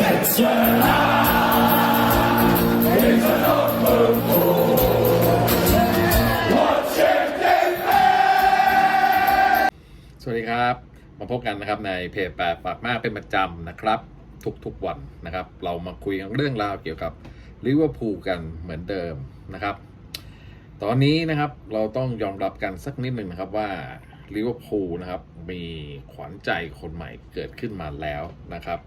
สวัสดีครับ มาพบกันนะครับในเพจแปดปากมากเป็นประจำนะครับ ทุกๆวันนะครับ เรามาคุยกันเรื่องราวเกี่ยวกับลิเวอร์พูลกันเหมือนเดิมนะครับ ตอนนี้นะครับเราต้องยอมรับกันสักนิดหนึ่งนะครับว่าลิเวอร์พูลนะครับมีขวัญใจคนใหม่เกิดขึ้นมาแล้วนะครับ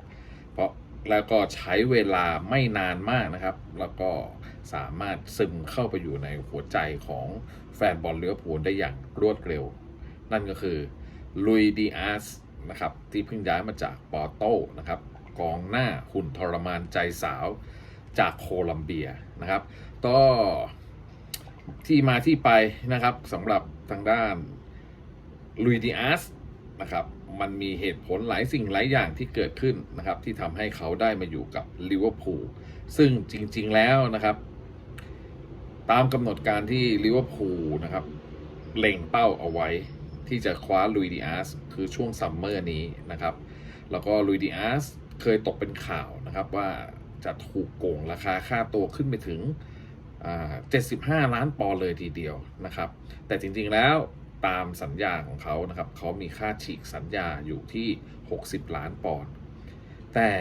แล้วก็ใช้เวลาไม่นานมากนะครับ แล้วก็สามารถซึมเข้าไปอยู่ในหัวใจของแฟนบอลเลิเวอร์พูลได้อย่างรวดเร็ว นั่นก็คือลุยดีอาสนะครับที่เพิ่งย้ายมาจากปอร์โตนะครับกองหน้าหุ่นทรมานใจสาวจากโคลัมเบียนะครับก็ที่มาที่ไปนะครับสำหรับทางด้านลุยดีอาสนะครับ มันมีเหตุผลหลายสิ่งหลายอย่างที่เกิดขึ้นนะครับ ที่ทำให้เขาได้มาอยู่กับลิเวอร์พูลซึ่งจริง ๆแล้วนะครับ ตามกำหนดการที่ลิเวอร์พูลนะครับเล็งเป้าเอาไว้ที่จะคว้าลุยดีอาสคือช่วงซัมเมอร์นี้นะครับ แล้วก็ลุยดีอาสเคยตกเป็นข่าวนะครับว่าจะถูกโกงราคาค่าตัวขึ้นไปถึง 75 ล้านปอนด์เลยทีเดียวนะครับ แต่จริงๆแล้ว ตามสัญญาของเขานะครับเขามีค่าฉีกสัญญาอยู่ที่ 60 ล้านปอนด์แต่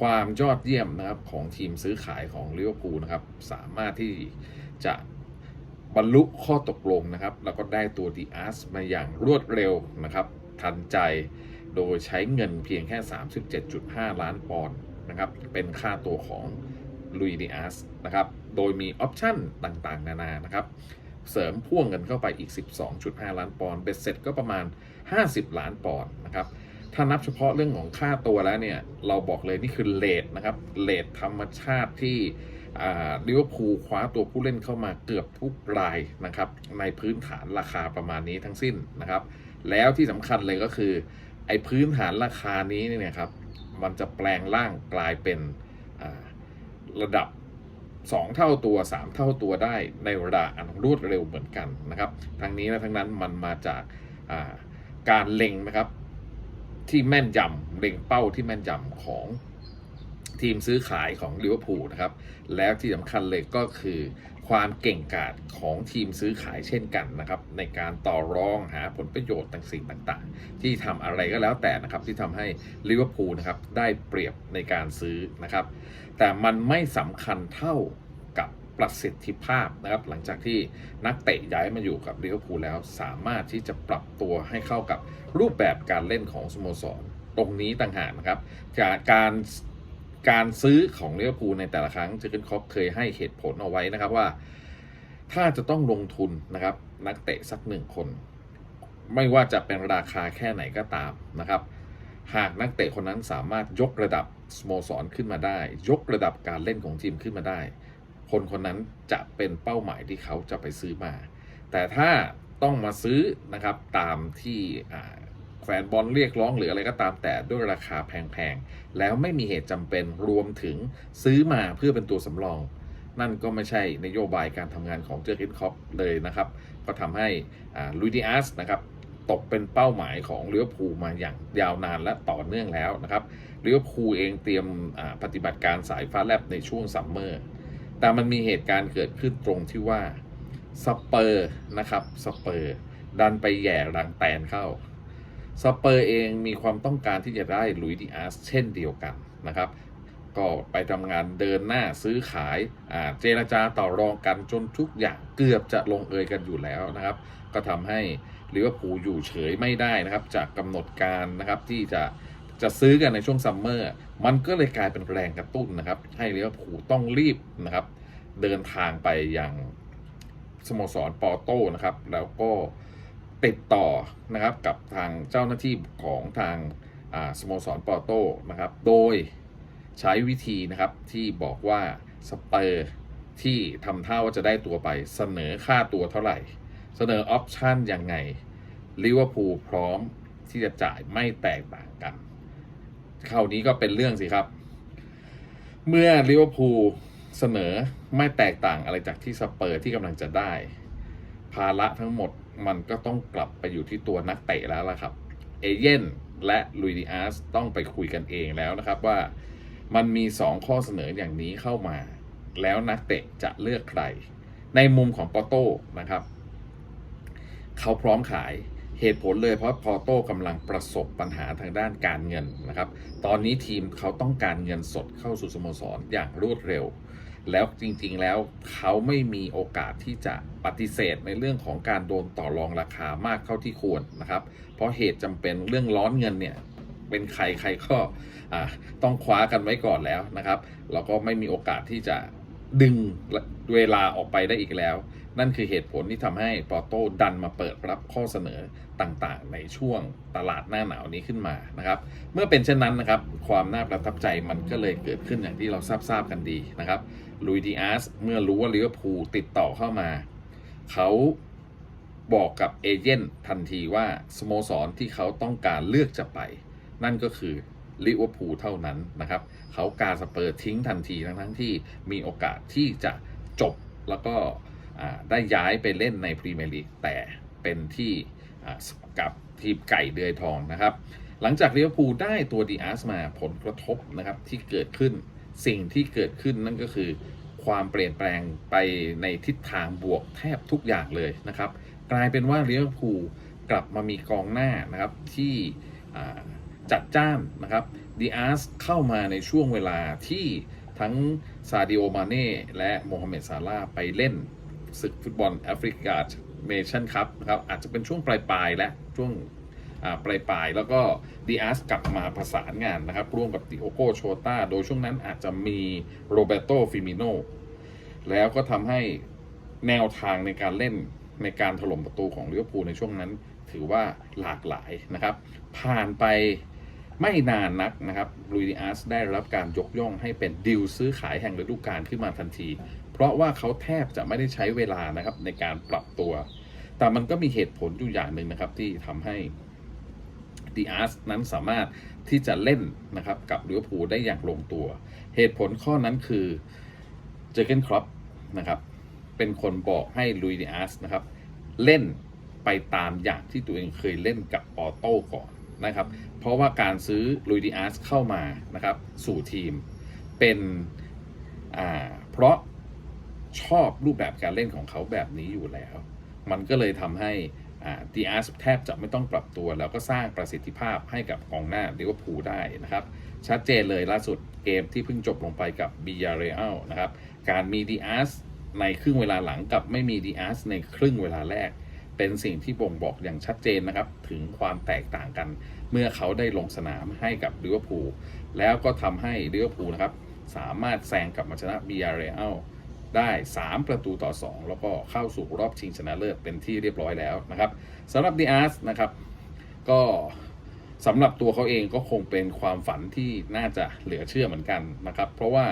ความยอดเยี่ยมนะครับของทีมซื้อขายของลิเวอร์พูลนะครับสามารถที่จะบรรลุข้อตกลงนะครับ แล้วก็ได้ตัวดีอาร์สมาอย่างรวดเร็วนะครับ ทันใจโดยใช้เงินเพียงแค่ 37.5 ล้านปอนด์นะครับ เป็นค่าตัวของลุยดีอาร์สนะครับ โดยมีออปชั่นต่างๆ นานานะครับ เสริมพ่วงกันเข้าไปอีก 12.5 ล้านปอนด์เบ็ดเสร็จก็ประมาณ 50 ล้านปอนด์นะครับถ้านับเฉพาะเรื่องของค่าตัวแล้วเนี่ย เราบอกเลยนี่คือเลทนะครับเลทธรรมชาติที่ลิเวอร์พูลคว้าตัวผู้เล่นเข้ามาเกือบทุกรายนะครับ ในพื้นฐานราคาประมาณนี้ทั้งสิ้นนะครับ แล้วที่สำคัญเลยก็คือ ไอ้พื้นฐานราคานี้เนี่ยครับ มันจะแปลงร่างกลายเป็นระดับ 2 เท่าตัว 3 เท่าตัวได้ในเวลาอันรวดเร็วเหมือนกันนะครับ ทั้งนี้และทั้งนั้นมันมาจากาการเล็งนะครับที่แม่นยำเล็งเป้าที่แม่นยำของทีมซื้อขายของลิเวอร์พูลนะครับ แล้วที่สำคัญเลยก็คือความเก่งกาจของทีมซื้อขายเช่นกันนะครับ ในการต่อรองหาผลประโยชน์ต่างสิ่งต่างๆ ที่ทำอะไรก็แล้วแต่นะครับ ที่ทำให้ลิเวอร์พูลนะครับได้เปรียบในการซื้อนะครับ แต่มันไม่สำคัญเท่ากับประสิทธิภาพนะครับ หลังจากที่นักเตะย้ายมาอยู่กับลิเวอร์พูลแล้วสามารถที่จะปรับตัวให้เข้ากับรูปแบบการเล่นของสโมสรตรงนี้ต่างหากนะครับ จากการ การซื้อของลิเวอร์พูลในแต่ละครั้งเจอร์เกนคล็อปเคยให้เหตุผลเอาไว้นะครับว่า ถ้าจะต้องลงทุนนะครับ นักเตะสักหนึ่งคน ไม่ว่าจะเป็นราคาแค่ไหนก็ตามนะครับ หากนักเตะคนนั้นสามารถยกระดับสโมสรขึ้นมาได้ ยกระดับการเล่นของทีมขึ้นมาได้ คนคนนั้นจะเป็นเป้าหมายที่เขาจะไปซื้อมา แต่ถ้าต้องมาซื้อนะครับตามที่ แฟนบอลเรียกร้องหรืออะไรก็ตามแต่ด้วยราคาแพงๆ แล้วไม่มีเหตุจำเป็นรวมถึงซื้อมาเพื่อเป็นตัวสำรอง นั่นก็ไม่ใช่นโยบายการทำงานของเจอร์กินคอปเลยนะครับ ก็ทำให้ลุยดิอาสนะครับตกเป็นเป้าหมายของลิเวอร์พูลมาอย่างยาวนานและต่อเนื่องแล้วนะครับลิเวอร์พูลเองเตรียมปฏิบัติการสายฟ้าแลบในช่วงซัมเมอร์ แต่มันมีเหตุการณ์เกิดขึ้นตรงที่ว่าสเปอร์นะครับสเปอร์ดันไปแหย่รังแตนเข้า สเปอร์เองมีความต้องการที่จะได้ลุยดิอาสเช่นเดียวกันนะครับ ก็ไปทำงานเดินหน้าซื้อขายอ่าเจรจาต่อรองกันจนทุกอย่างเกือบจะลงเอยกันอยู่แล้วนะครับ ก็ทำให้ลิเวอร์พูลอยู่เฉยไม่ได้นะครับ จากกำหนดการนะครับที่จะจะซื้อกันในช่วงซัมเมอร์มันก็เลยกลายเป็นแรงกระตุ้นนะครับ ให้ลิเวอร์พูลต้องรีบนะครับ เดินทางไปยังสโมสรปอร์โตนะครับ แล้วก็ ติดต่อนะครับกับทางเจ้าหน้าที่ของทางาสโมสรปอร์โตนะครับ โดยใช้วิธีนะครับที่บอกว่าสเปอร์ที่ทำท่าว่าจะได้ตัวไป เสนอค่าตัวเท่าไหร่ เสนอออปชันยังไงลิเวอร์พูลพร้อมที่จะจ่ายไม่แตกต่างกันคราวนี้ก็เป็นเรื่องสิครับ เมื่อลิเวอร์พูลเสนอไม่แตกต่างอะไรจากที่สเปอร์ที่กำลังจะได้ ภาระทั้งหมด มันก็ต้องกลับไปอยู่ที่ตัวนักเตะแล้วล่ะครับ เอเย่นและลุยดิอาสต้องไปคุยกันเองแล้วนะครับว่ามันมีสองข้อเสนออย่างนี้เข้ามา แล้วนักเตะจะเลือกใคร ในมุมของปอโต้นะครับ เขาพร้อมขายเหตุผลเลยเพราะปอโต้กำลังประสบปัญหาทางด้านการเงินนะครับ ตอนนี้ทีมเขาต้องการเงินสดเข้าสู่สโมสรอย่างรวดเร็ว แล้วจริงๆแล้วเขาไม่มีโอกาสที่จะปฏิเสธในเรื่องของการโดนต่อรองราคามากเท่าที่ควรนะครับ เพราะเหตุจำเป็นเรื่องร้อนเงินเนี่ยเป็นใครใครก็ต้องคว้ากันไว้ก่อนแล้วนะครับแล้วก็ไม่มีโอกาสที่จะดึงเวลาออกไปได้อีกแล้ว นั่นคือเหตุผลที่ทำให้ปอโต้ดันมาเปิดรับข้อเสนอต่างๆ ในช่วงตลาดหน้าหนาวนี้ขึ้นมานะครับ เมื่อเป็นเช่นนั้นนะครับ ความน่าประทับใจมันก็เลยเกิดขึ้นอย่างที่เราทราบๆกันดีนะครับลุยดีอาร์สเมื่อรู้ว่าลิเวอร์พูลติดต่อเข้ามา เขาบอกกับเอเจนต์ทันทีว่าสโมสรที่เขาต้องการเลือกจะไป นั่นก็คือลิเวอร์พูลเท่านั้นนะครับ เขากาสเปอร์ทิ้งทันทีทั้งทั้งที่มีโอกาสที่จะจบแล้วก็ ได้ย้ายไปเล่นในพรีเมียร์ลีกแต่เป็นที่กับทีมไก่เดือยทองนะครับ หลังจากลิเวอร์พูลได้ตัวดีอาร์สมาผลกระทบนะครับที่เกิดขึ้นสิ่งที่เกิดขึ้นนั่นก็คือ ความเปลี่ยนแปลงไปในทิศทางบวกแทบทุกอย่างเลยนะครับ กลายเป็นว่าลิเวอร์พูลกลับมามีกองหน้านะครับที่จัดจ้านนะครับดีอาร์สเข้ามาในช่วงเวลาที่ทั้งซาดิโอมาเน่และโมฮัมเหม็ดซาลาไปเล่น ศึกฟุตบอลแอฟริกาเนชั่นคัพนะครับอาจจะเป็นช่วงปลายๆและช่วงปลายปลายแล้วก็ดีอาร์สกลับมาประสานงานนะครับ ร่วมกับติโอโกโชตาโดยช่วงนั้นอาจจะมีโรเบโตฟิมิโนแล้วก็ทำให้แนวทางในการเล่นในการถล่มประตูของลิเวอร์พูลในช่วงนั้น ถือว่าหลากหลายนะครับ ผ่านไปไม่นานนักนะครับลุยดีอาร์สได้รับการยกย่องให้เป็นดิวซื้อขายแห่งฤดูกาลขึ้นมาทันที ราะว่าเขาแทบจะไม่ได้ใช้เวลานะครับในการปรับตัว แต่มันก็มีเหตุผลอยู่อย่างหนึ่งนะครับที่ทำให้ ดีอาร์สนั้นสามารถที่จะเล่นนะครับกับลิเวอร์พูลได้อย่างลงตัว เหตุผลข้อนั้นคือเจอเกนครอปนะครับเป็นคนบอกให้ลุยดีอาร์สนะครับเล่นไปตามอย่างที่ตัวเองเคยเล่นกับออโต้ก่อนนะครับ เพราะว่าการซื้อลุยดีอาร์สเข้ามานะครับสู่ทีมเป็นเพราะ ชอบรูปแบบการเล่นของเขาแบบนี้อยู่แล้ว มันก็เลยทำให้ดีอาร์สแทบจะไม่ต้องปรับตัว แล้วก็สร้างประสิทธิภาพให้กับกองหน้าลิเวอร์พูลได้นะครับ ชัดเจนเลยล่าสุดเกมที่เพิ่งจบลงไปกับบิยาเรอัลนะครับ การมีดีอาร์สในครึ่งเวลาหลังกับไม่มีดีอาร์สในครึ่งเวลาแรก เป็นสิ่งที่บ่งบอกอย่างชัดเจนนะครับ ถึงความแตกต่างกัน เมื่อเขาได้ลงสนามให้กับลิเวอร์พูลแล้วก็ทำให้ลิเวอร์พูลนะครับสามารถแซงกลับมาชนะบิยาเรอัล ได้ 3 ประตูต่อ 2 แล้วก็เข้าสู่รอบชิงชนะเลิศเป็นที่เรียบร้อยแล้วนะครับสำหรับดีอาร์สนะครับ ก็สำหรับตัวเขาเองก็คงเป็นความฝันที่น่าจะเหลือเชื่อเหมือนกันนะครับ เพราะว่า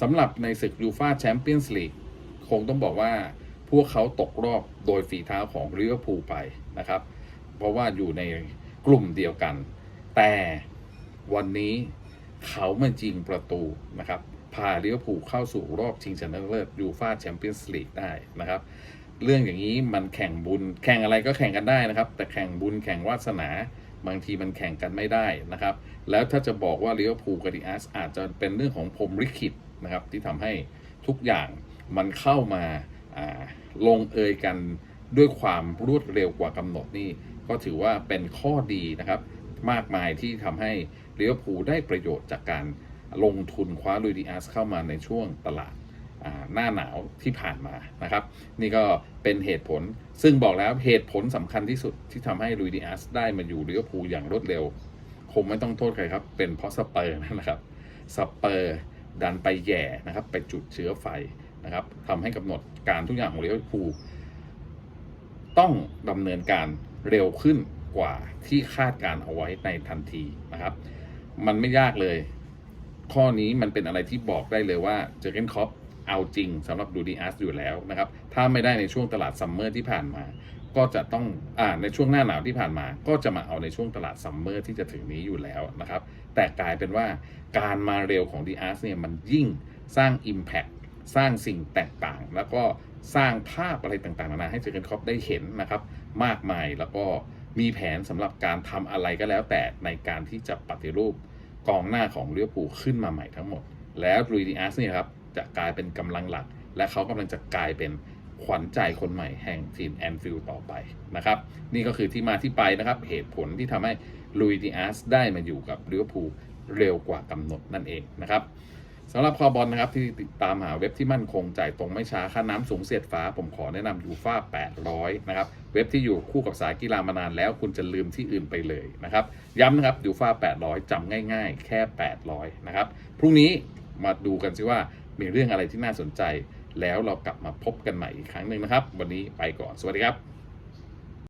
สำหรับในศึกยูฟาแชมเปี้ยนส์ลีกคงต้องบอกว่าพวกเขาตกรอบโดยฝีเท้าของลิเวอร์พูลไปนะครับ เพราะว่าอยู่ในกลุ่มเดียวกัน แต่วันนี้เขามายิงประตูนะครับ พาลิเวอร์พูลเข้าสู่รอบชิงชนะเลิศยูฟาแชมเปี้ยนส์ลีกได้นะครับ เรื่องอย่างนี้มันแข่งบุญแข่งอะไรก็แข่งกันได้นะครับ แต่แข่งบุญแข่งวาสนาบางทีมันแข่งกันไม่ได้นะครับ แล้วถ้าจะบอกว่าลิเวอร์พูลกับดีอาสอาจจะเป็นเรื่องของพรหมลิขิตนะครับ ที่ทำให้ทุกอย่างมันเข้ามาาลงเอยกันด้วยความรวดเร็วกว่ากำหนดนี่ก็ถือว่าเป็นข้อดีนะครับ มากมายที่ทำให้ลิเวอร์พูลได้ประโยชน์จากการ ลงทุนคว้าลุยดีอาร์สเข้ามาในช่วงตลาดหน้าหนาวที่ผ่านมานะครับ นี่ก็เป็นเหตุผลซึ่งบอกแล้วเหตุผลสำคัญที่สุดที่ทำให้ลุยดิอาสได้มาอยู่ลิเวอร์พูลอย่างรวดเร็ว คงไม่ต้องโทษใครครับ เป็นเพราะสเปอร์นะครับสเปอร์ดันไปแย่นะครับ ไปจุดเชื้อไฟนะครับทำให้กำหนดการทุกอย่างของลิเวอร์พูลต้องดำเนินการเร็วขึ้นกว่าที่คาดการเอาไว้ในทันทีนะครับ มันไม่ยากเลย ข้อนี้มันเป็นอะไรที่บอกได้เลยว่าเจอเกนคอปเอาจริงสำหรับดูดีอาร์สอยู่แล้วนะครับ ถ้าไม่ได้ในช่วงตลาดซัมเมอร์ที่ผ่านมา ก็จะต้องอ่าในช่วงหน้าหนาวที่ผ่านมา ก็จะมาเอาในช่วงตลาดซัมเมอร์ที่จะถึงนี้อยู่แล้วนะครับ แต่กลายเป็นว่าการมาเร็วของดีอาร์สเนี่ยมันยิ่งสร้าง Impact สร้างสิ่งแตกต่าง แล้วก็สร้างภาพอะไรต่างๆนานาให้เจอเกนคอปได้เห็นนะครับ มากมายแล้วก็มีแผนสำหรับการทำอะไรก็แล้วแต่ในการที่จะปฏิรูป กองหน้าของลิเวอร์พูลขึ้นมาใหม่ทั้งหมด แล้วลุยดิอาสเนี่ยครับจะกลายเป็นกำลังหลัก และเขากำลังจะกลายเป็นขวัญใจคนใหม่แห่งทีมแอนฟิลด์ต่อไปนะครับ นี่ก็คือที่มาที่ไปนะครับ เหตุผลที่ทำให้ลุยดิอาสได้มาอยู่กับลิเวอร์พูลเร็วกว่ากำหนดนั่นเองนะครับ สำหรับคอบอลนะครับที่ติดตามหาเว็บที่มั่นคงจ่ายตรงไม่ช้าค่าน้ำสูงเสียดฟ้า ผมขอแนะนำยูฟ่า800 นะครับ เว็บที่อยู่คู่กับสายกีฬามานานแล้วคุณจะลืมที่อื่นไปเลยนะครับ ย้ำนะครับยูฟ่า800จำง่ายๆ แค่ 800 นะครับ พรุ่งนี้มาดูกันสิว่ามีเรื่องอะไรที่น่าสนใจ แล้วเรากลับมาพบกันใหม่อีกครั้งหนึ่งนะครับ วันนี้ไปก่อนสวัสดีครับ